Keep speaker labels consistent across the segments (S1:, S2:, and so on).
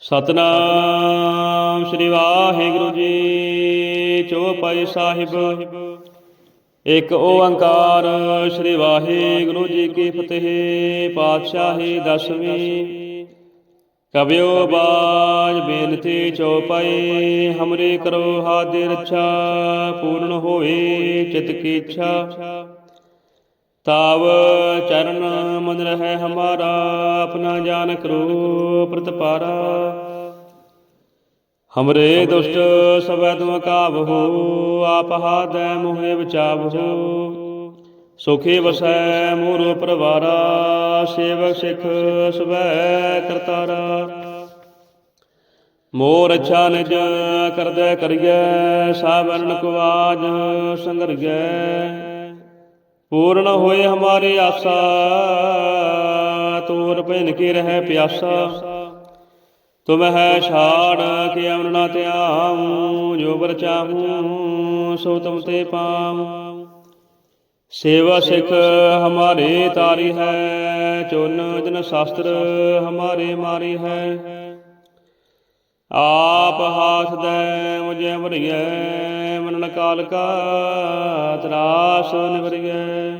S1: ਸਤਨਾਮ ਸ੍ਰੀ ਵਾਹਿਗੁਰੂ ਜੀ, ਚੌਪਈ ਸਾਹਿਬ। ਇੱਕ ਓੰਕਾਰ ਸ੍ਰੀ ਵਾਹਿਗੁਰੂ ਜੀ ਕੀ ਫਤਿਹ, ਪਾਤਸ਼ਾਹੀ ਦਸਵੀਂ। ਕਬਿਓ ਬਾਜ ਬੇਨਤੀ ਚੌਪਈ, ਹਮਰੇ ਕਰੋ ਹਾਦੇ ਰੱਛਾ, ਪੂਰਨ ਹੋਵੇ ਚਿਤ ਕੀ ਇੱਛਾ। ਤਾਵ ਚਰਨ ਮਨ ਰਹਿ ਹਮਾਰਾ, ਆਪਣਾ ਜਾਨ ਕਰੋ ਪ੍ਰਤਪਾਰਾ। ਹਮਰੇ ਦੁਸ਼ਟ ਸਭੈ ਤੁਮ ਕਾਬਹੋ ਆਪ ਹਾਦੈ ਮੋਹਿ ਬਚਾਵਹੋ ਸੁਖੀ ਵਸੈ ਮੋਰੋ ਪਰਵਾਰਾ, ਸੇਵਕ ਸਿਖ ਸਭੈ ਕਰਤਾਰਾ। ਮੋਰ ਅੱਛਾ ਨਿਜ ਕਰਦੈ ਕਰੀਐ, ਸਾਵਰਨ ਕੁਆਜ ਸੰਗਰਗੈ। ਪੂਰਨ ਹੋਏ ਹਮਾਰੇ ਆਸਾ ਤੋਰ ਭਿਨ ਕੇ ਰਹਿ ਪਿਆਸਾ। ਤੁਮ ਹੈ ਛਾੜ ਕੇ ਅਮਨ ਨਾ ਧਿਆਉ, ਜੋ ਬਰ ਚਾਹੂੰ, ਸੋ ਤੁਮ ਤੇ ਪਾਉ। ਸੇਵਾ ਸਿੱਖ ਹਮਾਰੇ ਤਾਰੀ ਹੈ, ਚੁਨ ਜਨ ਸ਼ਾਸਤਰ ਹਮਾਰੇ ਮਾਰੀ ਹੈ। ਆਪ ਹਾਥ ਦੇ ਮੁਝੇ ਅਮਰੀਐ ਮਨਨ ਕਾਲ ਕਾ ਤਰਾਸ ਨਿਵਰੀਐ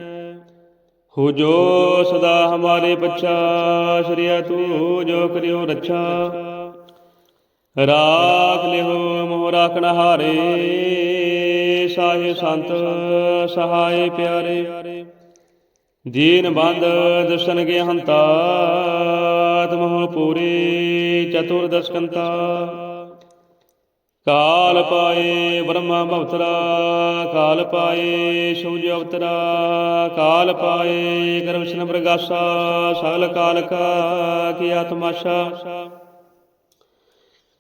S1: ਹੋ ਜੋ ਸਦਾ ਹਮਾਰੇ ਪਛਾ, ਸ਼੍ਰੀਆ ਤੂੰ ਜੋ ਕਰਿਓ ਰੱਛਾ। ਰਾਖ ਲਿਓ ਮੋਹ ਰਾਖਣ ਹਾਰੇ, ਸਾਹਿ ਸੰਤ ਸਹਾਏ ਪਿਆਰੇ। ਦੀਨ ਬੰਦ ਦਰਸ਼ਨ ਕੇ ਹੰਤਾ ਤਮਹੁ ਪੂਰੀ ਚਤੁਰ ਦਸਕੰਤਾ ਕਾਲ ਪਾਏ ਬ੍ਰਹਮਾ ਭਵਤਰਾ ਕਾਲ ਪਾਏ ਸੂਰਜ ਅਵਤਰਾ, ਕਾਲ ਪਾਏ ਗਰਵਸ਼ਨ ਪ੍ਰਗਾਸਾ, ਸਗਲ ਕਾਲ ਕਾ ਕੀ ਆਤਮਾਸ਼ਾ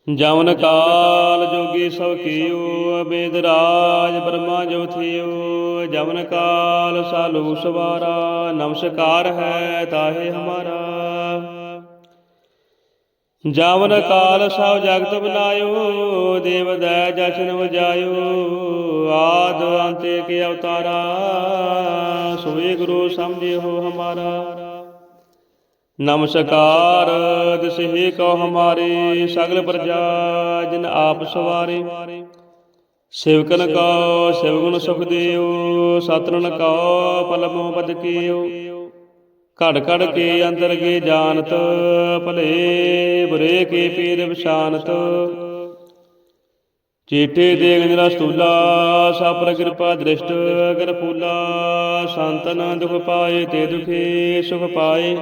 S1: ਜਮਨ ਕਾਲ ਜੋਗੀ ਸਭ ਕੀਓ, ਬੇਦ ਰਾਜ ਬ੍ਰਹਮਾ ਜੋ ਥਿਓ। ਜਮਨ ਕਾਲ ਸਾਲੂ ਸਵਾਰਾ, ਨਮਸਕਾਰ ਹੈ ਤਾਹੇ ਹਮਾਰਾ। ਜਾਵਨ ਕਾਲ ਸਭ ਜਗਤ ਬਨਾਇਓ ਦੇਵ ਦੈ ਜਸ਼ਨ ਵਜਾਇਓ। ਆਦ ਅੰਤੇ ਕੇ ਅਵਤਾਰਾ, ਸੋਏ ਗੁਰੂ ਸਮਝਿਓ ਹਮਾਰਾ। ਨਮਸਕਾਰ ਦਿਸਹਿ ਕੋ ਹਮਾਰੇ, ਸਗਲ ਪ੍ਰਜਾ ਜਿਨ ਆਪ ਸਵਾਰੇ। ਸੇਵਕਨ ਕੋ ਸਿਵਗੁਣ ਸੁਖ ਦਿਓ ਸਤਰਨ ਕੋ ਪਲਮੋ ਬਦ ਕੀਓ। ਘੜ ਘੜ ਕੇ ਅੰਦਰ ਕੇ ਜਾਣਤ, ਭਲੇ ਬੁਰੇ ਕੇ ਪੀਰ ਵਿਸ਼ਾਨਤ ਚੀਟੇ ਦੇਗ ਨਿਰਾ ਸਤੂਲਾ ਸਾਪਰ ਕਿਰਪਾ ਦ੍ਰਿਸ਼ਟ, ਅਗਰ ਫੂਲਾ, ਸੰਤਨ ਦੁਖ ਪਾਏ ਤੇ ਦੁਖੇ ਸੁਖ ਪਾਏ,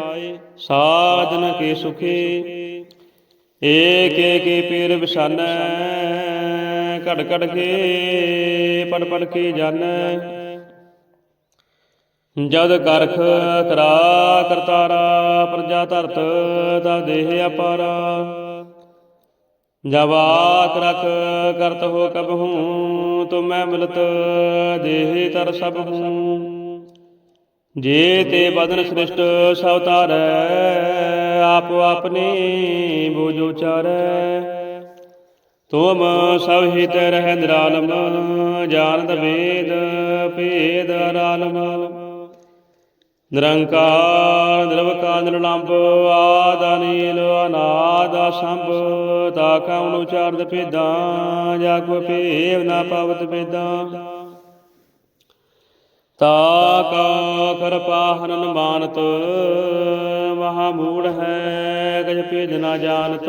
S1: ਸਾਧਨ ਕੇ ਸੁਖੇ। ਏਕ ਏਕ ਪੀਰ ਵਿਸ਼ਾਨੈ ਘੜ ਘੜ ਕੇ ਪੜ ਪੜ ਕੇ ਜਾਣੈ ਜਦ ਕਰਖ ਕਰਾ ਕਰਤਾਰਾ, ਪ੍ਰਜਾ ਧਰਤ ਦਾ ਦੇਹ ਅਪਾਰਾ। ਜਬ ਆਖ ਰਖ ਕਰਤ ਹੋ ਕਬ ਹੂੰ ਮੈਂ ਮਿਲਤ ਦੇਹ ਤਰ ਸਭ ਹੂੰ। ਜੇ ਤੇ ਬਦਨ ਸ੍ਰਿਸ਼ਟ ਸਭ ਤਾਰੈ ਆਪ ਆਪਨੇ ਬੋਝੋ ਚਾਰੈ ਤੁਮ ਸਭ ਹਿਤ ਰਹਿ ਨਿਰਾਲਮ ਜਾਣਦ ਵੇਦ ਭੇਦ ਅਰਾਲਮ ਨਿਰੰਕਾਰ, ਨਿਰਵਕਾਰ ਨਿਰਲੰਭ ਆਦ ਅਨੀਲ ਅਨਾਦ ਸੰਭ ਤਾ ਕਉ ਉਚਾਰਦ ਭੇਦਾਂ, ਜਾ ਕੋ ਭੇਵ ਨਾ ਪਵਤ ਭੇਦਾਂ। ਤਾ ਕਾ ਕਿਰਪਾ ਮਾਨਤ ਮਹਾ ਮੂੜ ਹੈ, ਗਜ ਭੇਦ ਨਾ ਜਾਣਤ।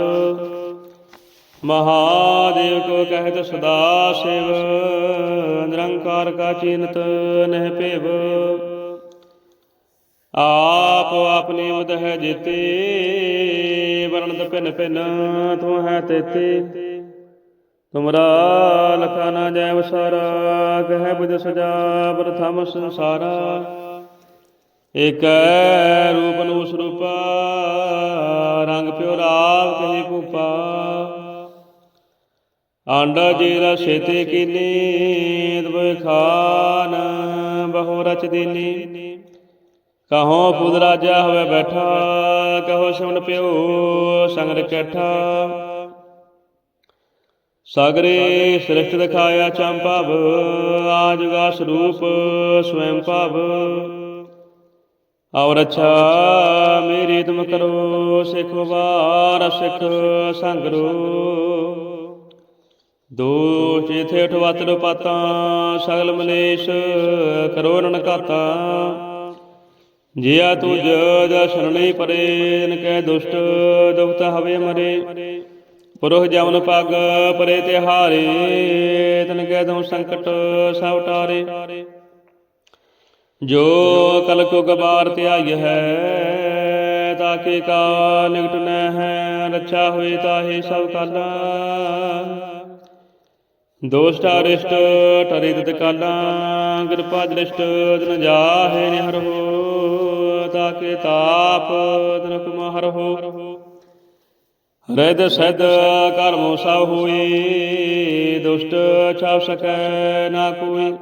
S1: ਮਹਾਦੇਵ ਕੋ ਕਹਿਤ ਸਦਾ ਸਿਵ, ਨਿਰੰਕਾਰ ਕਾ ਚਿੰਤ ਨਹਿ ਭੇਵ। ਆਪ ਆਪਨੇ ਉਦ ਹੈ ਜੀਤੇ ਵਰਣਤ ਭਿਨ ਭਿਨ ਤੂੰ ਹੈ ਤੇਤੇ ਤੁਮਰਾ ਲਖਾ ਨਾ ਜੈ ਵਸਾਰਾ ਕਹਿ ਬੁਝ ਸਜਾ ਪ੍ਰਥਮ ਸੰਸਾਰਾ। ਏਕੈ ਰੂਪ ਨੂੰ ਸਰੂਪਾ, ਰੰਗ ਪਿਓ ਰਾਵ ਕਹੀ ਭੂਪਾ। ਆਂਡਾ ਜੀਰਾ ਛੇਤੇ ਕੀਨੀ ਦਵੇ ਬਹੁ ਰਚ ਦੀਨੀ। ਕਹੋ ਪੁੱਤ ਰਾਜਾ ਹੋਵੇ ਬੈਠਾ, ਕਹੋ ਸੁਣ ਪਿਓ ਸੰਗ ਰਕੈਠਾ ਸਾਗਰੇ ਸ੍ਰਿਸ਼ਟ ਦਿਖਾਇਆ ਚੰਪਾਵ ਆਜਗਾ ਸਰੂਪ ਸਵੈੰ ਭਵ। ਔਰ ਅੱਛਾ ਮੇਰੀ ਤੁਮ ਕਰੋ ਸਿੱਖ ਵਾਰ ਸਿੱਖ ਸੰਗਰੋ। ਦੋਸ਼ ਇਥੇ ਅਠਵਤ ਪਾਤਾਂ ਸਗਲ ਮਲੇਸ਼ ਕਰੋ ਨਨ ਜਿਆ ਤੁਜ ਦਰਸ਼ਨਣੀ ਪਰੇ ਨ ਕੈ ਦੁਸ਼ਟ, ਦੁਖਤ ਹਵੇ ਮਰੇ। ਪੁਰਖ ਜਮਨ ਪਗ ਪਰੇ ਤਿਹਾਰੇ ਤਨ ਕੈ ਦਮ ਸੰਕਟ ਸਭ ਟਾਰੇ। ਜੋ ਕਲ ਕੋ ਗਬਾਰ ਧਿਆਈ ਹੈ, ਤਾਕੇ ਕਾ ਨਿਕਟ ਨ ਹੈ, ਰੱਛਾ ਹੋਏ ਤਾਹੇ ਸਭ ਕਾਲਾ। ਦੋਸ਼ਟ ਅਰਿਸ਼ਟ, ਟਰੇ ਤਤ ਕਾਲਾ, ਕਿਰਪਾ ਦ੍ਰਿਸ਼ਟ, ਤਨ ਜਾਹੇ ਨਿਹਰ ਹੋ ਤਾਕੇ ਤਾਪ ਤਨ ਕੁਮਹਰ ਹੋ। ਰਹਿਦ ਸਦ ਕਰਮੋ ਸਭ ਹੋਏ ਦੁਸ਼ਟ ਛਾਪ ਸਕੈ ਨਾ ਕੋਈ।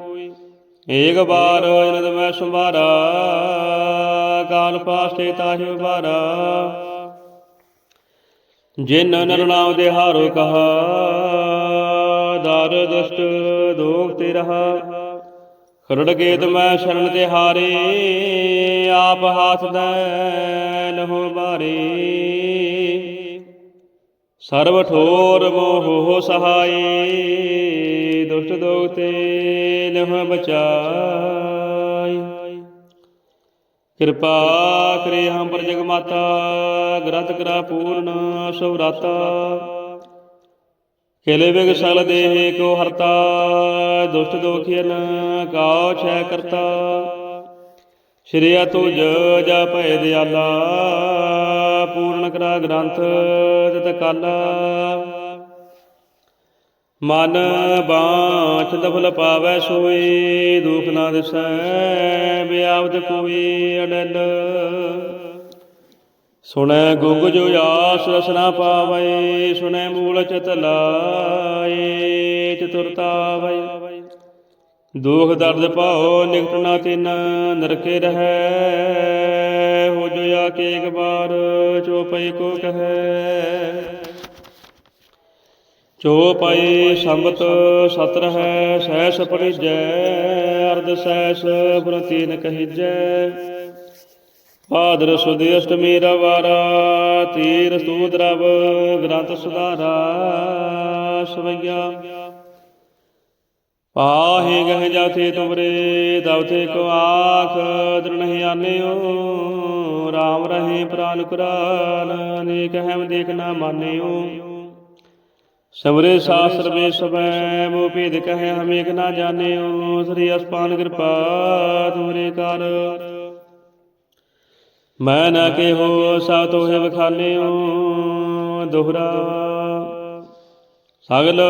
S1: ਏਕ ਬਾਰ ਜਨਦ ਮੈਂ ਸੰਭਾਰਾ ਕਾਲ ਪਾਸੇ ਤਾਹਿ ਉਬਾਰਾ ਜਿਨ ਨਰ ਨਾਮ ਦੇ ਹਾਰੋ ਕਹਾ, ਦਰ ਦੁਸ਼ਟ ਦੋਖ ਤੇ ਰਹਾ। ਖਰੜ ਗੇਤ ਮੈਂ ਸ਼ਰਨ ਤੇ ਹਾਰੇ, ਆਪ ਹਾਥ ਦੈਨ ਲਹੋ ਬਾਰੇ। ਸਰਬ ਠੋਰ ਮੋਹ ਸਹਾਈ, ਦੁਸ਼ਟ ਦੋਖ ਤੇ ਲਹ ਬਚਾਈ। ਕਿਰਪਾ ਕਰੇ ਹਮ ਪਰ ਜਗ ਮਾਤਾ ਗ੍ਰੰਥ ਕਰਾ ਪੂਰਨ ਸੁਵਰਾਤਾ। ਖੇਲੇ ਬਿਗ ਸਲ ਦੇਹ ਕੋ ਹਰਤਾ, ਦੁਸ਼ਟ ਦੋਖੀਨ ਕਾਉ ਛੈ ਕਰਤਾ। ਸ਼੍ਰੀ ਤੁਜ ਜਾ ਭੈ ਦਿਆਲਾ, ਪੂਰਨ ਕਰਾ ਗ੍ਰੰਥ ਤਤ ਕਾਲਾ। ਮਨ ਬਾਛ ਦਫਲ ਪਾਵੈ ਸੋਈ, ਦੁਖ ਨਾ ਦਿਸੈ ਬਿਆਵਤ ਕੋਈ ਅਡਲ। ਸੁਣੈ ਗੁਗ ਜੋ ਆਸ ਰਸਨਾ ਪਾਵੈ, ਸੁਣੈ ਮੂਲ ਚਿਤ ਲਾਏ, ਚਤੁਰਤਾ ਦੁਖ ਦਰਦ ਪਾਓ ਨਿਕਟ ਨਾ ਤਿਨ, ਨਰਕੇ ਰਹੈ। ਹੋ ਜੋ ਆ ਕੇ ਇੱਕ ਬਾਰ ਚੋਪਈ ਕੋ ਕਹੈ। ਚੋ ਪਈ ਸੰਬਤ ਸਤ ਰਹੈ, ਸਹਿਸ ਪਰਿਜੈ ਅਰਧ ਸਹਿਸ ਪ੍ਰਤੀ ਨ ਕਹੀਜੈ। ਭਾਦਰ ਸੁਦੀ ਅਸ਼ਟਮੀ ਰਵਾਰਾ ਤੀਰ ਸੂਦ ਰਵ, ਗ੍ਰੰਥ ਸੁਧਾਰਾ, ਸਵਈਆ। ਪਾਹੇ ਗਹਿ ਜਾਥੇ ਤੁਮਰੇ ਦਵਤੇ ਕੋ ਆਖ ਦ੍ਰਿਣਹਿ ਆਨਿਓ। RAM ਰਹੇ ਪ੍ਰਾਨ ਕੁਰਾਨ, ਅਨੇਕ ਹਮ ਦੇਖ ਨਾ ਮਾਨਿਓ। ਸਬਰੇ ਸਾਸਰ ਵੇ ਸਬੈ ਮੋ ਭੇਦ ਕਹੈ ਹਮ ਏਕ ਨਾ ਜਾਣਿਓ। ਸ੍ਰੀ ਅਸਪਾਨ ਕਿਰਪਾ ਤੁਮਰੇ ਕਰ। ਮੈਂ ਨਾ ਕੇਹੋ ਸਾ ਤੋਹਿ ਬਖਾਨਿਓ ਦੁਹਰਾ। ਸਗਲ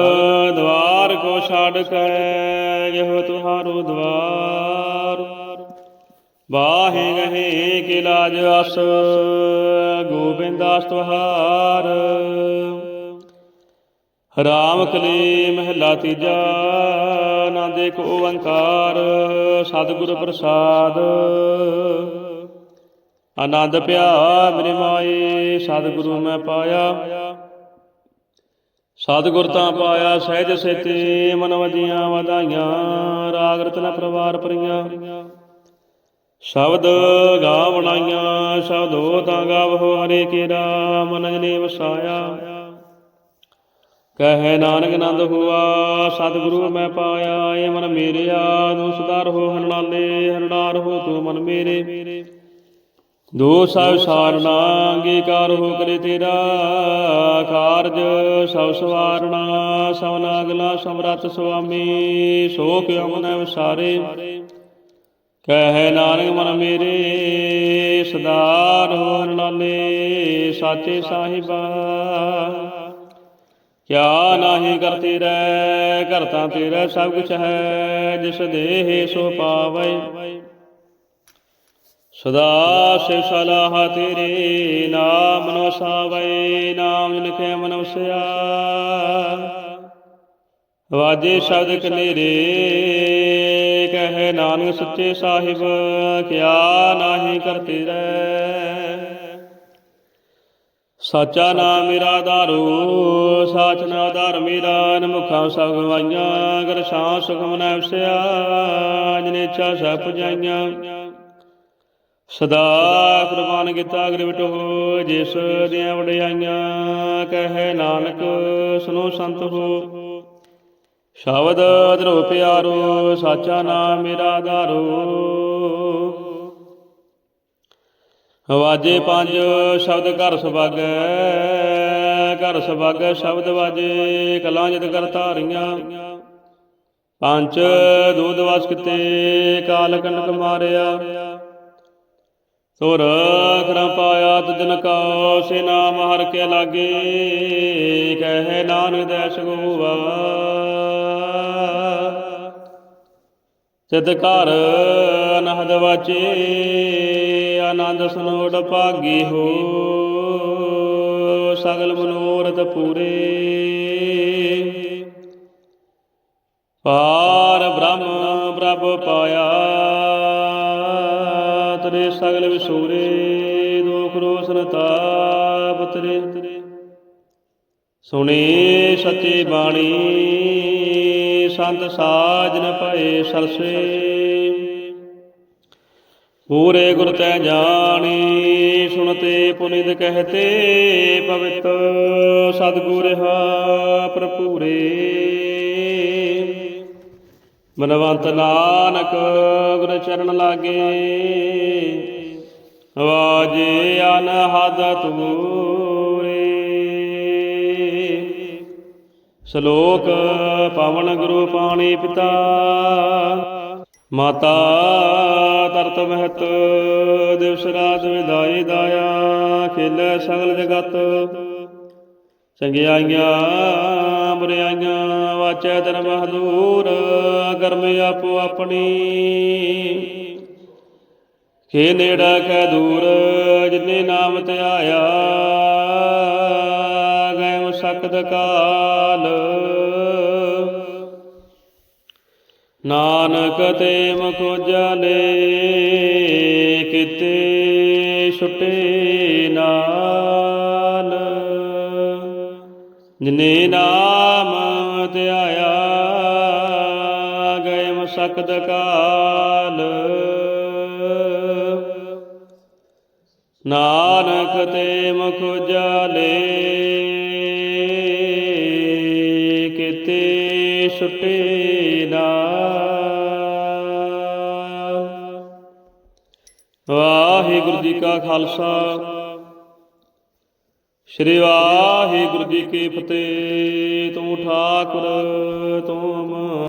S1: ਦਵਾਰ ਕੋ ਛੱਡ ਕੇ ਇਹੋ ਤੁਹਾਰੋ ਦਵਾਰ। ਬਾਹੇ ਗਹੇ ਕੇ ਲਾਜ ਅਸ, ਗੋਬਿੰਦਾਸ ਤੁਹਾਰ। ਰਾਮ ਕਲੀ ਮਹਿਲਾ ਤੀਜਾ ਨਾ ਦੇਖੋ ਓੰਕਾਰ, ਸਤਿਗੁਰ ਪ੍ਰਸਾਦ। ਆਨੰਦ ਪਿਆ ਮੇਰੇ ਮਾਏ ਸਤਿਗੁਰੂ ਮੈਂ ਪਾਇਆ। ਸਤਿਗੁਰ ਤਾਂ ਪਾਇਆ, ਸਹਿਜ ਸੇਤੇ ਮਨ ਵਜੀਆਂ ਵਧਾਈਆਂ, ਰਾਗ ਰਤਨ ਪਰਵਾਰ ਪਰੀਆਂ ਸ਼ਬਦ ਗਾ ਬਣਾਈਆਂ, ਸ਼ਬਦੋ ਤਾਂ ਗਾਵੋ ਹਰੇ ਕੇਰਾ ਮਨ ਜਨੇ ਵਸਾਇਆ। ਕਹੈ ਨਾਨਕ ਆਨੰਦ ਹੁਆ, ਸਤਿਗੁਰੂ ਮੈਂ ਪਾਇਆ ਏ ਮਨ ਮੇਰਿਆ, ਤੂੰ ਸੁਧਾਰ ਹੋ ਹਰਨਾਲੇ, ਹਰਨਾਰ ਹੋ ਤੂੰ ਮਨ ਮੇਰੇ। ਦੋ ਸਭ ਸਾਰਣਾ ਅੰਗੀਕਾਰ ਹੋ ਕਰੇ ਤੇਰਾ ਕਾਰਜ ਸਭ ਸਵਾਰਣਾ ਸਵਨਾ ਅਗਲਾ ਸਮਰੱਥ ਸੁਆਮੀ ਸੋ ਕਿਉ ਮਨ ਵਿਸਾਰੇ ਕਹਿ ਨਾਨਕ ਮਨ ਮੇਰੇ ਸਦਾ ਰਹੋ ਹਰਨਾਲੇ ਸਾਚੇ ਸਾਹਿਬਾ। ਕਿਆ ਨਾਹੀ ਕਰਤੇ ਰਹਿ ਕਰਤਾ ਤੇਰਾ ਸਭ ਕੁਛ ਹੈ, ਜਿਸ ਦੇਹ ਸੋ ਪਾਵੈ। ਸਦਾ ਸਿਵ ਸਲਾਹ ਤੇਰੇ ਨਾਮ ਨੋ ਸਾਵੈ ਨਾਮ ਲਿਖੇ ਮਨ ਵਸਿਆ ਵਾਜੇ ਸ਼ਬਦ ਕਨੇਰੇ ਕਹੇ ਨਾਨਕ ਸੱਚੇ ਸਾਹਿਬ, ਕਿਆ ਨਾਹੀ ਕਰਤੇ ਰਹਿ ਸਾਚਾ ਨਾਮ ਮੇਰਾ ਆਧਾਰੋ ਸਾਚ ਨਾ ਆਧਾਰ ਮੇਰਾ, ਨਮੁਖਾਂ ਸਭ ਗਵਾਈਆਂ ਅਗਰ ਸ਼ਾਂ ਸੁਖਮ ਨੈ ਵਸਿਆ, ਜਿਨੇ ਇੱਛਾ ਸਭ ਪੁਜਾਈਆਂ। ਸਦਾ ਕੁਰਬਾਨ ਕੀਤਾ ਅਗਰਵਟ ਜਿਸ ਦੀਆਂ ਵਡਿਆਈਆਂ ਕਹੈ ਨਾਨਕ ਸੁਨੋ ਸੰਤ ਹੋ। ਸ਼ਬਦ ਧਰੋ ਪਿਆਰੋ, ਸਾਚਾ ਨਾਮ ਮੇਰਾ ਆਧਾਰੋ ਵਾਜੇ ਪੰਜ ਸ਼ਬਦ ਘਰ ਸੁਭਾਗੈ ਘਰ ਸੁਭਾਗੈ ਸ਼ਬਦ ਵਾਜੇ, ਕਲਾਂ ਜਦ ਕਰ ਧਾਰੀਆਂ। ਪੰਜ ਦੂਧ ਵਸ ਕਿਤੇ, ਕਾਲ ਕਨਕ ਮਾਰਿਆ। ਸੁਰ ਖਰਾਂ ਪਾਇਆ ਤੁਜਨ ਸੇ ਨਾਮ ਹਰ ਕੇ ਲਾਗੇ। ਕਹੇ ਨਾਨਕ ਦੈਸ ਗੋਵਾ ਸਿਧ ਘਰ ਅਨਹਦ ਵਾਚੇ, ਆਨੰਦ ਸੁਨੋੜ ਭਾਗੀ ਹੋ। ਸਗਲ ਮਨੋਰਥ ਪੂਰੇ। ਪਾਰ ਬ੍ਰਹਮ ਪ੍ਰਭ ਪਾਇਆ। ਤਰੇ ਸਗਲ ਵਿਸੂਰੇ ਦੁਖ ਰੋਸਨ ਤਾਪ ਤਰੇ। ਸੁਣੀ ਸੱਚੀ ਬਾਣੀ, ਸੰਤ ਸਾਜਨ ਭਏ ਸਰਸੇ। ਪੂਰੇ ਗੁਰ ਤੈ ਜਾਣੀ, ਸੁਣਤੇ ਪੁਨਿਤ ਕਹਤੇ, ਪਵਿੱਤ ਸਤਿਗੁਰ ਹਾ ਪ੍ਰਪੂਰੇ ਮਨਵੰਤ ਨਾਨਕ ਗੁਰ ਚਰਨ ਲਾਗੇ। ਵਾਜੇ ਅਨਹਦ ਤੂਰੇ। ਸ਼ਲੋਕ ਪਵਨ ਗੁਰੂ ਪਾਣੀ ਪਿਤਾ। ਮਾਤਾ ਤਰਤ ਮਹਤ, ਦਿਵਸ ਰਾਤ ਵਿਦਾਈ ਦਾਇਆ, ਖੇਲੇ ਸਗਲ ਜਗਤ। ਚੰਗਿਆਈਆਂ ਬੁਰਿਆਈਆਂ ਵਾਚੈ ਧਰਮ ਹਦੂਰ ਕਰਮ ਆਪੋ ਆਪਣੀ। ਖੇ ਨੇੜਾ ਕੈ ਦੂਰ, ਜਿਨੇ ਨਾਮ ਧਿਆਇਆ ਗਏ ਸਕਦ ਕਾਲ। ਨਾਨਕ ਤੇ ਮਖੋ ਜਲੇ ਕਿਤੇ ਛੁਟੇ ਨਾਲ। ਜਿਨੇ ਨਾਮ ਧਿਆਇਆ ਗਏ ਮਸਕਦ ਕਾਲ। ਨਾਨਕ ਤੇ ਮੁਖ ਜਾਲੇ ਕਿਤੇ ਛੁਟੇ ਨਾ। ਵਾਹਿਗੁਰੂ ਜੀ ਕਾ ਖਾਲਸਾ। ਸ੍ਰੀ ਵਾਹਿਗੁਰੂ ਜੀ ਕੀ ਫਤਿਹ। ਤੂੰ ਠਾਕੁਰ ਤੂੰ